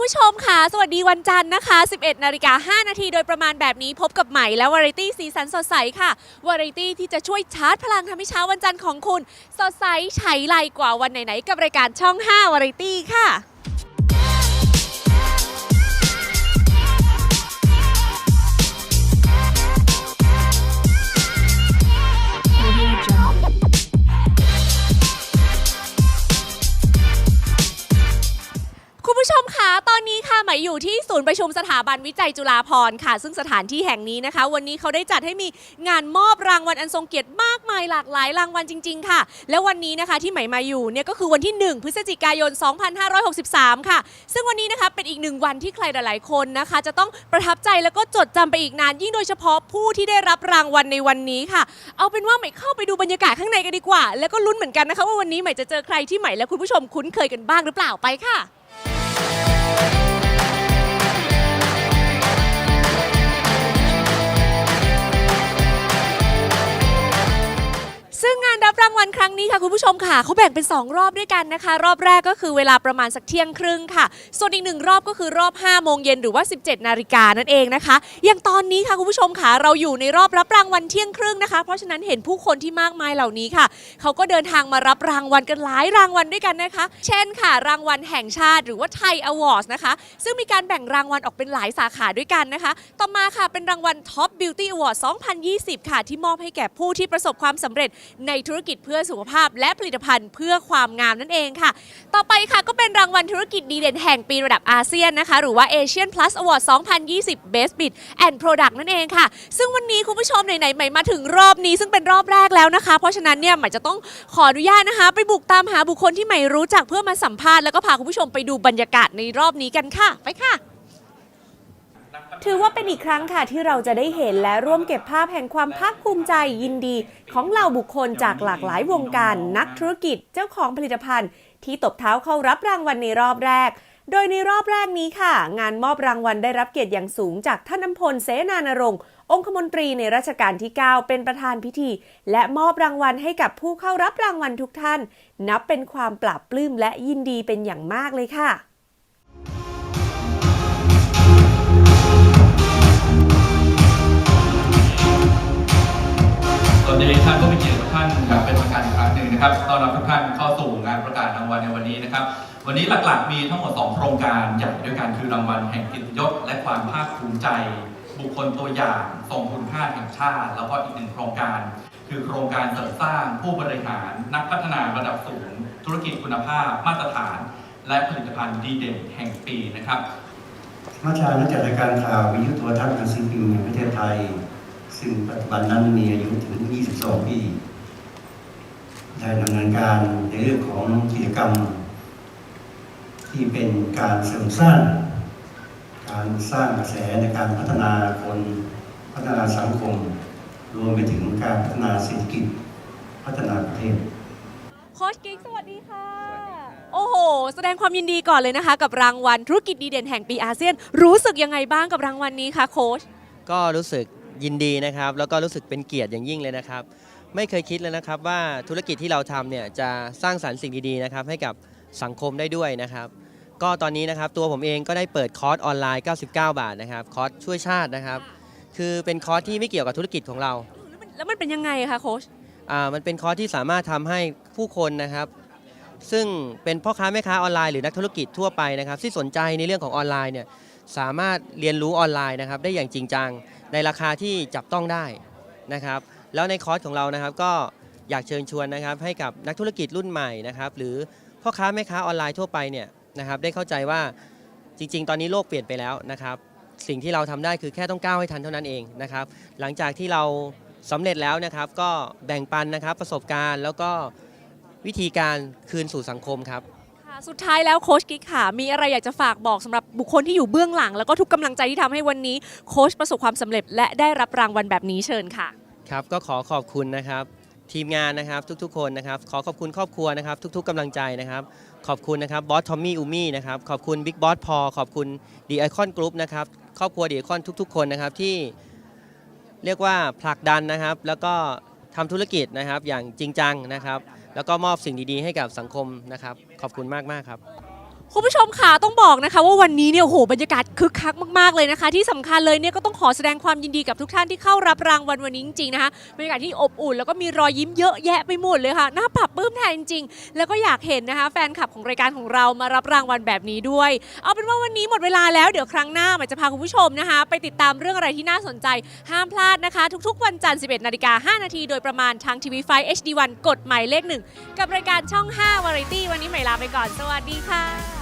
ผู้ชมค่ะ สวัสดีวันจันทร์นะคะ 11นาฬิกา5นาทีโดยประมาณแบบนี้พบกับใหม่และวาไรตี้สีสันสดใสค่ะวาไรตี้ที่จะช่วยชาร์จพลังทำให้เช้าวันจันทร์ของคุณ สดใสไฉไลกว่าวันไหนๆกับรายการช่อง 5 วาไรตี้ค่ะ หมายอยู่ที่ศูนย์ประชุมสถาบันวิจัยจุฬาภรณ์ค่ะ ซึ่งสถานที่แห่งนี้นะคะ วันนี้เขาได้จัดให้มีงานมอบรางวัลอันทรงเกียรติมากมายหลากหลายรางวัลจริง ๆ ค่ะ และวันนี้นะคะที่หมายมาอยู่เนี่ยก็คือวันที่ 1 พฤศจิกายน 2563 ค่ะ ซึ่งวันนี้นะคะเป็นอีกหนึ่งวันที่ใครหลายๆคนนะคะ จะต้องประทับใจแล้วก็จดจำไปอีกนาน ยิ่งโดยเฉพาะผู้ที่ได้รับรางวัลในวันนี้ค่ะ เอาเป็นว่าใหม่เข้าไปดูบรรยากาศข้างในกันดีกว่า แล้วก็ลุ้นเหมือนกันนะคะว่าวันนี้ใหม่จะเจอใครที่ใหม่และคุณผู้ชมคุ้นเคยกันบ้างหรือเปล่าไปค่ะซึ่งางวัลครั้งนี้ค่ะคุณผู้ชมค่ะเขาแบ่งเป็น 2 รอบด้วยกันนะคะ รอบแรกก็คือเวลาประมาณสักเที่ยงครึ่งค่ะ ส่วนอีกหนึ่งรอบก็คือรอบ 5 โมงเย็นหรือว่า 17 นาฬิกานั่นเองนะคะอย่างตอนนี้ค่ะคุณผู้ชมค่ะเราอยู่ในรอบรับรางวัลเที่ยงครึ่งนะคะ เพราะฉะนั้นเห็นผู้คนที่มากมายเหล่านี้ค่ะเขาก็เดินทางมารับรางวัลกันหลายรางวัลด้วยกันนะคะ เช่นค่ะ รางวัลแห่งชาติหรือว่าไทยอวอร์ดนะคะ ซึ่งมีการแบ่งรางวัลออกเป็นหลายสาขาด้วยกันนะคะ ต่อมาค่ะเป็นรางวัล Top Beauty Award 2020 ค่ะ ที่มอบให้แก่ผู้ที่ประสบความสำเร็จในธุรกิจเพื่อสุขภาพและผลิตภัณฑ์เพื่อความงามนั่นเองค่ะ ต่อไปค่ะก็เป็นรางวัลธุรกิจดีเด่นแห่งปีระดับอาเซียนนะคะ หรือว่า Asian Plus Award 2020 Best Bid and Product นั่นเองค่ะ ซึ่งวันนี้คุณผู้ชมไหนๆใหม่มาถึงรอบนี้ซึ่งเป็นรอบแรกแล้วนะคะ เพราะฉะนั้นเนี่ยใหม่จะต้องขออนุญาตนะคะ ไปบุกตามหาบุคคลที่ใหม่รู้จักเพื่อมาสัมภาษณ์แล้วก็พาคุณผู้ชมไปดูบรรยากาศในรอบนี้กันค่ะ ไปค่ะ ถือว่าเป็นอีกครั้งค่ะที่เราจะได้เห็นและร่วมเก็บภาพแห่งความภาคภูมิใจยินดีของเหล่าบุคคลจากหลากหลายวงการ นักธุรกิจเจ้าของผลิตภัณฑ์ ที่ตบเท้าเข้ารับรางวัลในรอบแรก โดยในรอบแรกนี้ค่ะ งานมอบรางวัลได้รับเกียรติอย่างสูงจากท่านน้ำพลเสนานรงค์องคมนตรีในรัชกาลที่ 9 เป็นประธานพิธี และมอบรางวัลให้กับผู้เข้ารับรางวัลทุกท่าน นับเป็นความปราบปลื้มและยินดีเป็นอย่างมากเลยค่ะ นะครับต้อนรับทุกท่านเข้าสู่งานประกาศรางวัลในวันนี้นะครับ วันนี้หลักๆมีทั้งหมด 2 โครงการใหญ่ด้วยกันคือรางวัลแห่งกิตยศและความภาคภูมิใจ บุคคลตัวอย่างทรงคุณค่าแห่งชาติ แล้วก็อีกหนึ่งโครงการ คือโครงการเสริมสร้างผู้บริหาร นักพัฒนาระดับสูง ธุรกิจคุณภาพ มาตรฐาน และผลิตภัณฑ์ดีเด่นแห่งปีนะครับมาจากนักจัดรายการข่าววิทยุโทรทัศน์หนังสือพิมพ์แห่งประเทศไทย ซึ่งปัจจุบันนั้นมีอายุถึง 22 ปี ได้ ดำเนินการในเรื่องของกิจกรรม ที่เป็นการเสริมสร้าง การสร้างกระแสในการพัฒนาคนพัฒนาสังคม รวมไปถึงการพัฒนาเศรษฐกิจพัฒนาประเทศโค้ชกิ๊กสวัสดีค่ะ โอ้โห แสดงความยินดีก่อนเลยนะคะ กับรางวัลธุรกิจดีเด่นแห่งปีอาเซียน รู้สึกยังไงบ้างกับรางวัลนี้คะโค้ชก็รู้สึกยินดีนะครับ แล้วก็รู้สึกเป็นเกียรติอย่างยิ่งเลยนะครับ ไม่เคยคิดเลยนะครับว่าธุรกิจที่เราทำเนี่ยจะสร้างสรรค์สิ่งดีๆนะครับให้กับสังคมได้ด้วยนะครับ ก็ตอนนี้นะครับตัวผมเองก็ได้เปิดคอร์สออนไลน์ 99 บาทนะครับคอร์สช่วยชาตินะครับ คือเป็นคอร์สที่ไม่เกี่ยวกับธุรกิจของเราแล้วมันเป็นยังไงคะโค้ชอ่ามันเป็นคอร์สที่สามารถทำให้ผู้คนนะครับ ซึ่งเป็นพ่อค้าแม่ค้าออนไลน์หรือนักธุรกิจทั่วไปนะครับที่สนใจในเรื่องของออนไลน์เนี่ยสามารถเรียนรู้ออนไลน์นะครับได้อย่างจริงจังในราคาที่จับต้องได้นะครับ แล้วในคอร์สของเรานะครับก็อยากเชิญชวนนะครับให้กับนักธุรกิจรุ่นใหม่นะครับหรือพ่อค้าแม่ค้าออนไลน์ทั่วไปเนี่ยนะครับได้เข้าใจว่าจริง ๆ ตอนนี้โลกเปลี่ยนไปแล้วนะครับสิ่งที่เราทำได้คือแค่ต้องก้าวให้ทันเท่านั้นเองนะครับหลังจากที่เราสำเร็จแล้วนะครับก็แบ่งปันนะครับประสบการณ์แล้วก็วิธีการคืนสู่สังคมครับสุดท้ายแล้วโค้ชกิ๊กค่ะ มีอะไรอยากจะฝากบอกสำหรับบุคคลที่อยู่เบื้องหลัง แล้วก็ทุกกำลังใจที่ทำให้วันนี้โค้ชประสบความสำเร็จ และได้รับรางวัลแบบนี้เชิญค่ะ ครับก็ขอขอบคุณนะครับ ทีมงานนะครับทุกๆ คนนะครับ ขอขอบคุณครอบครัวนะครับ ทุกๆกำลังใจนะครับ ขอบคุณนะครับบอสทอมมี่อูมี่นะครับขอบคุณบิ๊กบอสพอขอบคุณดีไอคอนกรุ๊ปนะครับครอบครัวดีไอคอนทุก ๆ คนนะครับที่เรียกว่าผลักดันนะครับ แล้วก็ทำธุรกิจนะครับอย่างจริงจังนะครับ แล้วก็มอบสิ่งดีๆ ให้กับสังคมนะครับ ขอบคุณมากๆครับ คุณผู้ชมค่ะต้องบอกนะคะว่าวันนี้เนี่ยโอ้โหบรรยากาศคึกคักมากๆเลยนะคะ ที่สำคัญเลยเนี่ยก็ต้องขอแสดงความยินดีกับทุกท่านที่เข้ารับรางวัลวันนี้จริงๆนะคะบรรยากาศที่อบอุ่นแล้วก็มีรอยยิ้มเยอะแยะไปหมดเลยค่ะน่าปรับปลื้มแทนจริงๆ แล้วก็อยากเห็นนะคะ แฟนคลับของรายการของเรามารับรางวัลแบบนี้ด้วย เอาเป็นว่าวันนี้หมดเวลาแล้วเดี๋ยวครั้งหน้ามันจะพาคุณผู้ชมนะคะ ไปติดตามเรื่องอะไรที่น่าสนใจห้ามพลาดนะคะ ทุกๆ วันจันทร์11นาฬิกา5นาทีโดยประมาณทางทีวีไฟ HD1 กดหมายเลขหนึ่งกับรายการช่อง5 Variety วันนี้ใหม่ลาไปก่อนสวัสดีค่ะ